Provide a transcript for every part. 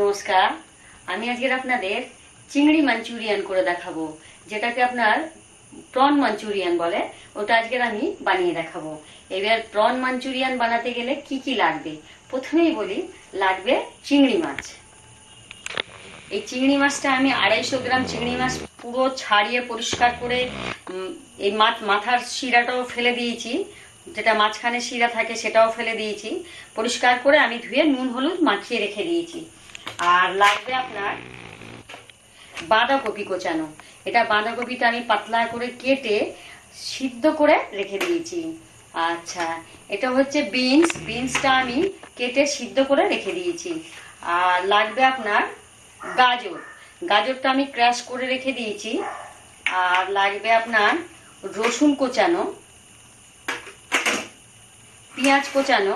নমস্কার। আমি আজকের আপনাদের চিংড়ি মাঞ্চুরিয়ান করে দেখাবো, যেটাকে আপনার প্রন মাঞ্চুরিয়ান বলে। ওটা আজকের আমি বানিয়ে দেখাবো। এবার প্রন মাঞ্চুরিয়ান বানাতে গেলে কি কি লাগবে? প্রথমেই বলি, লাগবে চিংড়ি মাছ। এই চিংড়ি মাছটা আমি আড়াইশো গ্রাম চিংড়ি মাছ পুরো ছাড়িয়ে পরিষ্কার করে এই মাথার শিরাটাও ফেলে দিয়েছি। যেটা মাঝখানে শিরা থাকে সেটাও ফেলে দিয়েছি। পরিষ্কার করে আমি ধুয়ে নুন, হলুদ মাখিয়ে রেখে দিয়েছি। আর লাগবে আপনার বাঁধাকপি কোচানো। এটা বাঁধাকপিটা আমি পাতলা করে কেটে সিদ্ধ করে রেখে দিয়েছি। আচ্ছা এটা হচ্ছে বিনস। বিনসটা আমি কেটে সিদ্ধ করে রেখে দিয়েছি। আর লাগবে আপনার গাজর। গাজরটা আমি ক্র্যাশ করে রেখে দিয়েছি। আর লাগবে আপনার রসুন কোচানো, পেঁয়াজ কোচানো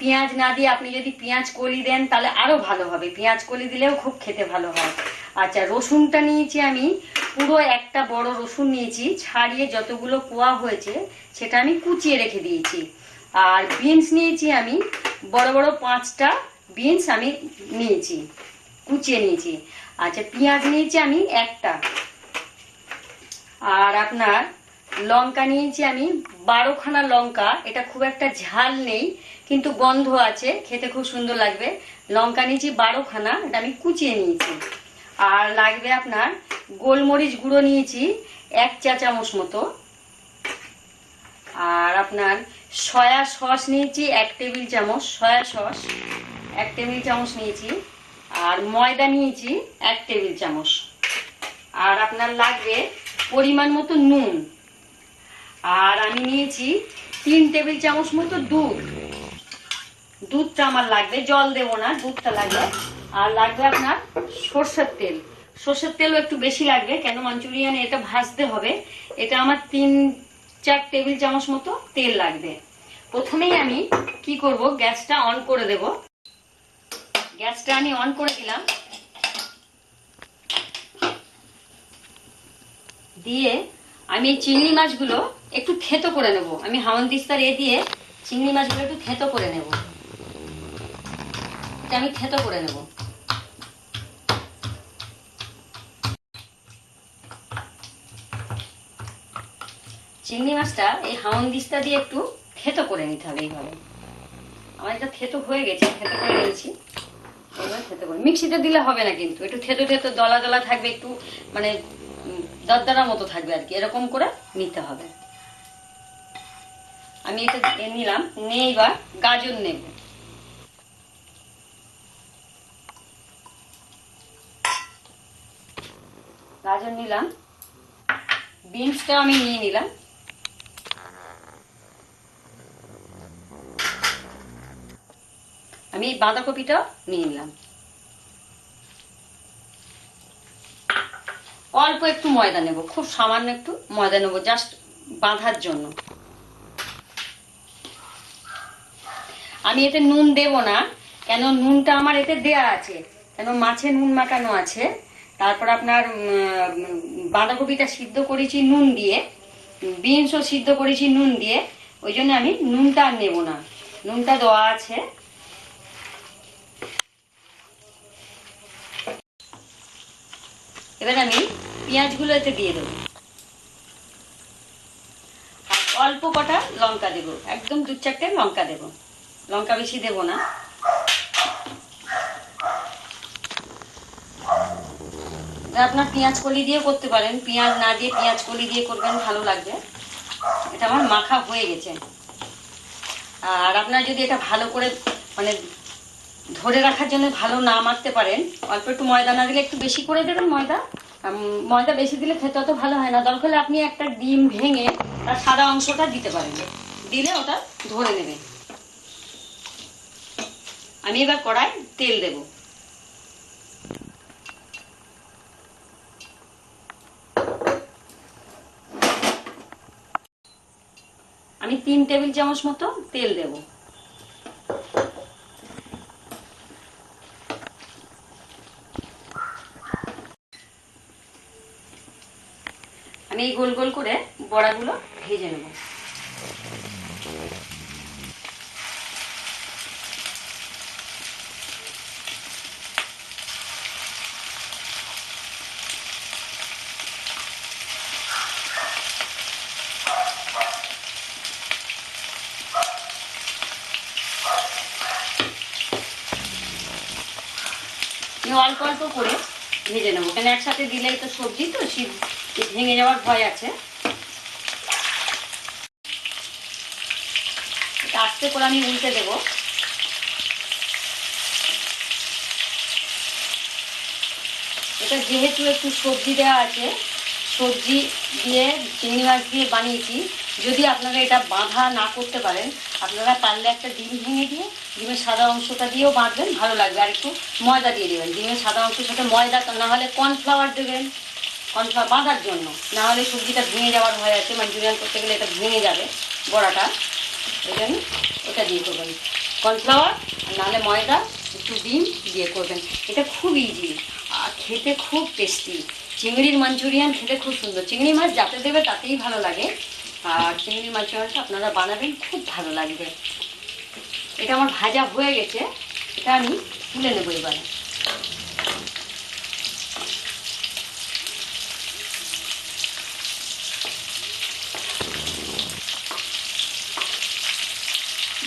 পেঁয়াজ না দিয়ে আপনি যদি পেঁয়াজ কলি দেন, তাহলে আরও ভালো হবে। পেঁয়াজ কলি দিলেও খুব খেতে ভালো হয়। আচ্ছা রসুনটা নিয়েছি আমি। পুরো একটা বড় রসুন নিয়েছি। ছাড়িয়ে যতগুলো কোয়া হয়েছে, সেটা আমি কুচিয়ে রেখে দিয়েছি। আর বিনস নিয়েছি আমি। বড় বড় পাঁচটা বিনস আমি নিয়েছি, কুচিয়ে নিয়েছি। আচ্ছা পেঁয়াজ নিয়েছি আমি একটা। আর আপনার লঙ্কা নিয়েছি আমি, বারোখানা লঙ্কা, এটা খুব একটা ঝাল নেই, কিন্তু গন্ধ আছে, খেতে খুব সুন্দর লাগবে। লঙ্কা নিয়েছি বারোখানা, এটা আমি কুচিয়ে নিয়েছি। আর লাগবে আপনার গোলমরিচ গুঁড়ো নিয়েছি, এক চা চামচ মতো। আর আপনার সয়া সস নিয়েছি, এক টেবিল চামচ, সয়া সস, এক টেবিল চামচ নিয়েছি। আর ময়দা নিয়েছি, এক টেবিল চামচ। আর আপনার লাগবে পরিমাণ মতো নুন। আর আমি নিয়েছি তিন টেবিল চামচ মতো দুধ। দুধটা আমার লাগবে, জল দেবো না, দুধটা লাগবে। আর লাগবে আপনার সর্ষের তেল। সর্ষের তেলও একটু বেশি লাগবে, কেন মাঞ্চুরিয়ানে এটা ভাজতে হবে। এটা আমার তিন, চার টেবিল চামচ মতো তেল লাগবে। প্রথমেই আমি কি করব, গ্যাসটা অন করে দেব। গ্যাসটা আমি অন করে দিলাম। দিয়ে আমি এই চিংড়ি মাছগুলো একটু থেতো করে নেব। আমি হামন দিস্তার এ দিয়ে চিংড়ি মাছগুলো একটু থেতো করে নেব। আমি থেতো করে নেব। চিংড়ি মাছটা এই হামন দিস্তা দিয়ে একটু থেতো করে নিতে হবে এইভাবে। আমার এটা থেতো হয়ে গেছে, থেতো করে নিয়েছি। এবার থেতো করে মিক্সিতে দিলে হবে না কিন্তু। একটু থেতো থেতো, দলা দলা থাকবে একটু মানে দরদরা মতো থাকবে আর কি। এরকম করে নিতে হবে। আমি এটা নিলাম, নিয়ে এবার গাজর নেব। গাজর নিলাম। বিনসটা আমি নিয়ে নিলাম। আমি বাঁধাকপিটাও নিয়ে নিলাম। অল্প একটু ময়দা নেব, খুব সামান্য একটু ময়দা নেব জাস্ট বাঁধার জন্য। আমি এতে নুন দেব না, কেন নুনটা আমার এতে দেয়া আছে। কেন মাছে নুন মাখানো আছে, তারপর আপনার বাঁধাকপিটা সিদ্ধ করেছি নুন দিয়ে, বিনসও সিদ্ধ করেছি নুন দিয়ে, ওই জন্য আমি নুনটা আর নেব না। নুনটা দেওয়া আছে। এবার আমি পেঁয়াজগুলো এতে দিয়ে দেবো। অল্প কটা লঙ্কা দেবো। একদম দু চারটে লঙ্কা দেবো। লঙ্কা বেশি দেবো না। আপনার পেঁয়াজ কলি দিয়ে করতে পারেন। পেঁয়াজ না দিয়ে পেঁয়াজ কলি দিয়ে করবেন, ভালো লাগবে। এটা আমার মাখা হয়ে গেছে। আর আপনার যদি এটা ভালো করে মানে ধরে রাখার জন্য ভালো না মাখতে পারেন, অল্প একটু ময়দা না দিলে একটু বেশি করে দেবেন ময়দা। ময়দা বেশি দিলে খেতে অত ভালো হয় না। দরকার আপনি একটা ডিম ভেঙে তার সাদা অংশটা দিতে পারেন। দিলে ওটা ধরে নেবে। আমি এবার কড়াই তেল দেব। আমি তিন টেবিল চামচ মতো তেল দেবো। এই গোল গোল করে বড়াগুলো ভেজে নেব। অল্প অল্প করে ভেজে নেব। কেন একসাথে দিলেই তো সবজি, তো সিদ্ধ। ভেঙে যাওয়ার ভয় আছে? আস্তে করে আমি উল্টে দেবো। এটা যেহেতু একটু সবজি দেওয়া আছে, সবজি দিয়ে, চিংড়ি মাছ দিয়ে বানিয়েছি, যদি আপনারা এটা বাঁধা না করতে পারেন, আপনারা পারলে একটা ডিম ভেঙে দিয়ে, ডিমের সাদা অংশটা দিয়েও বাঁধবেন, ভালো লাগবে। আর একটু ময়দা দিয়ে দেবেন। ডিমের সাদা অংশের সাথে ময়দা, না হলে কর্নফ্লাওয়ার দেবেন। কর্নফ্লাওয়ার বাঁধার জন্য। না হলে সবজিটা ভেঙে যাওয়ার ভয় আছে। মাঞ্চুরিয়ান করতে গেলে এটা ভেঙে যাবে বড়াটা। ওই জন্য ওটা দিয়ে করবেন। কর্নফ্লাওয়ার নাহলে ময়দা, একটু ডিম দিয়ে করবেন। এটা খুব ইজি আর খেতে খুব টেস্টি চিংড়ির মাঞ্চুরিয়ান খেতে খুব সুন্দর। চিংড়ি মাছ যাতে দেবে তাতেই ভালো লাগে। আর চিংড়ি মাঞ্চুরিয়ানটা আপনারা বানাবেন, খুব ভালো লাগবে। এটা আমার ভাজা হয়ে গেছে। এটা আমি তুলে নেব এবারে।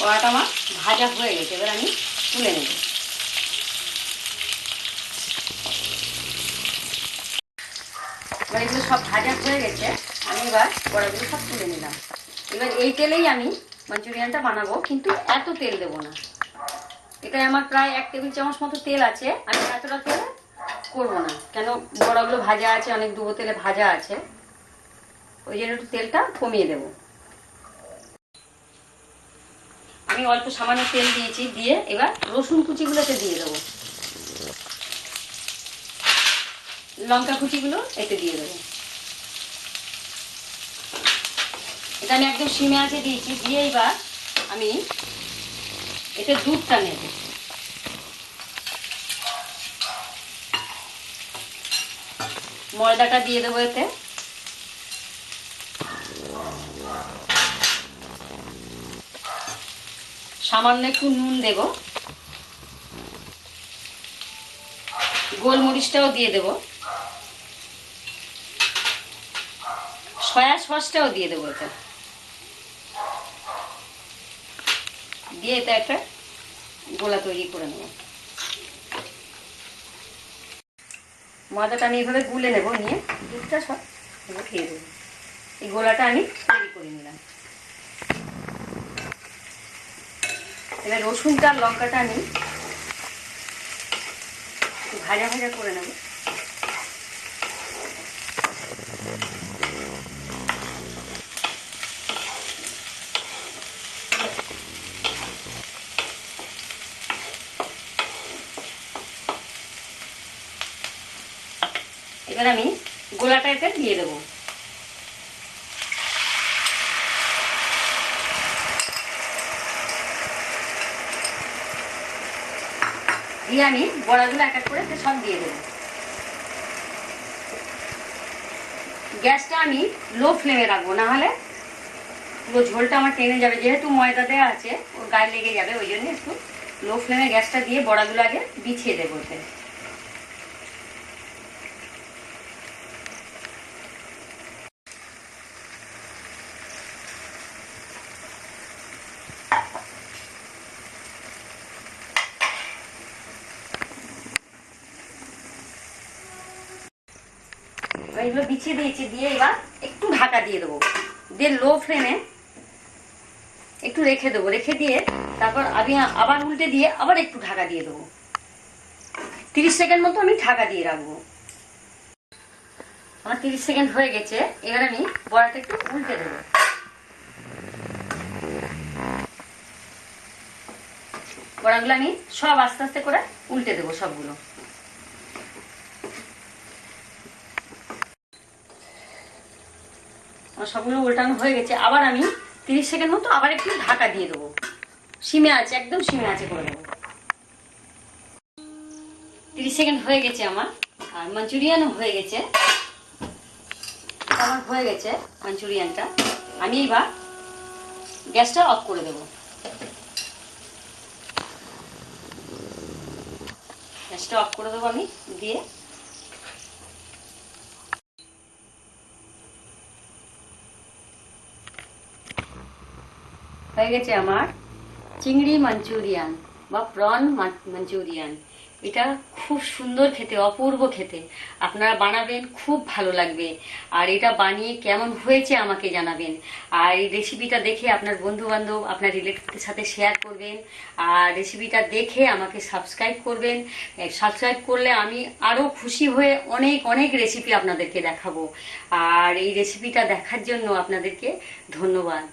বড়াটা আমার ভাজা হয়ে গেছে, এবার আমি তুলে নেব। এবার এগুলো সব ভাজা হয়ে গেছে, আমি এবার বড়াগুলো সব তুলে নিলাম। এবার এই তেলেই আমি মাঞ্চুরিয়ানটা বানাবো, কিন্তু এত তেল দেবো না। এটাই আমার প্রায় এক টেবিল চামচ মতো তেল আছে, আমি এতটা তেল করব না, কেন বড়াগুলো ভাজা আছে, অনেক ডুবো তেলে ভাজা আছে, ওই জন্য একটু তেলটা কমিয়ে দেবো। আমি অল্প সামান্য তেল দিয়েছি, দিয়ে এবার রসুন কুচিগুলোতে দিয়ে দেবো। লঙ্কা কুচিগুলো এতে দিয়ে দেবো। এটা আমি একদম সিমে আছে দিয়েছি, দিয়ে এবার আমি এতে দুধটা নেব। ময়দাটা দিয়ে দেবো এতে। সামান্য একটু নুন দেব। গোলমরিচটাও দিয়ে দেব। সয়া সসটাও দিয়ে দেবো এটা। দিয়ে এটা একটা গোলা তৈরি করে নেব। ময়দাটা আমি এভাবে গুলে নেব, নিয়ে দুধটা সব খেয়ে দেবো। এই গোলাটা আমি তৈরি করে নিলাম। এবার রসুনটা লঙ্কাটা আমি ভাজা ভাজা করে নেব। এবার আমি গোলাটা এতে দিয়ে দেবো। দিয়ে আমি বড়াগুলো এক এক করে সব দিয়ে দেবো। গ্যাসটা আমি লো ফ্লেমে রাখব নাহলে পুরো ঝোলটা আমার টেনে যাবে। যেহেতু ময়দা দেওয়া আছে, ওর গায়ে লেগে যাবে, ওই জন্য একটু লো ফ্লেমে গ্যাসটা দিয়ে বড়াগুলো আগে বিছিয়ে দেবো ওতে। এবার এগুলো বিছিয়ে দিয়েছি, দিয়ে এবার একটু ঢাকা দিয়ে দেবো। দিয়ে লো ফ্লেমে একটু রেখে দেবো, রেখে দিয়ে তারপর আমি আবার উল্টে দিয়ে আবার একটু ঢাকা দিয়ে দেবো। তিরিশ সেকেন্ড মতো আমি ঢাকা দিয়ে রাখব। আমার তিরিশ সেকেন্ড হয়ে গেছে, এবার আমি বড়াটা একটু উল্টে দেবো। বড়াগুলো আমি সব আস্তে আস্তে করে উল্টে দেবো সবগুলো। সবগুলো উল্টানো হয়ে গেছে। আবার আমি তিরিশ সেকেন্ড মতো আবার একটু ঢাকা দিয়ে দেবো। সিমে আছে, একদম সিমে আছে করে দেবো। তিরিশ সেকেন্ড হয়ে গেছে আমার। আর মাঞ্চুরিয়ানও হয়ে গেছে। আমার হয়ে গেছে মাঞ্চুরিয়ানটা। আমি এবার গ্যাসটা অফ করে দেবো। গ্যাসটা অফ করে দেবো আমি দিয়ে। হয়ে গেছে আমার চিংড়ি মাঞ্চুরিয়ান বা প্রন মাঞ্চুরিয়ান। এটা খুব সুন্দর খেতে, অপূর্ব খেতে। আপনারা বানাবেন, খুব ভালো লাগবে। আর এটা বানিয়ে কেমন হয়েছে আমাকে জানাবেন। আর এই রেসিপিটা দেখে আপনার বন্ধু বান্ধব আপনার রিলেটিভদের সাথে শেয়ার করবেন। আর রেসিপিটা দেখে আমাকে সাবস্ক্রাইব করবেন। সাবস্ক্রাইব করলে আমি আরও খুশি হয়ে অনেক অনেক রেসিপি আপনাদেরকে দেখাবো। আর এই রেসিপিটা দেখার জন্য আপনাদেরকে ধন্যবাদ।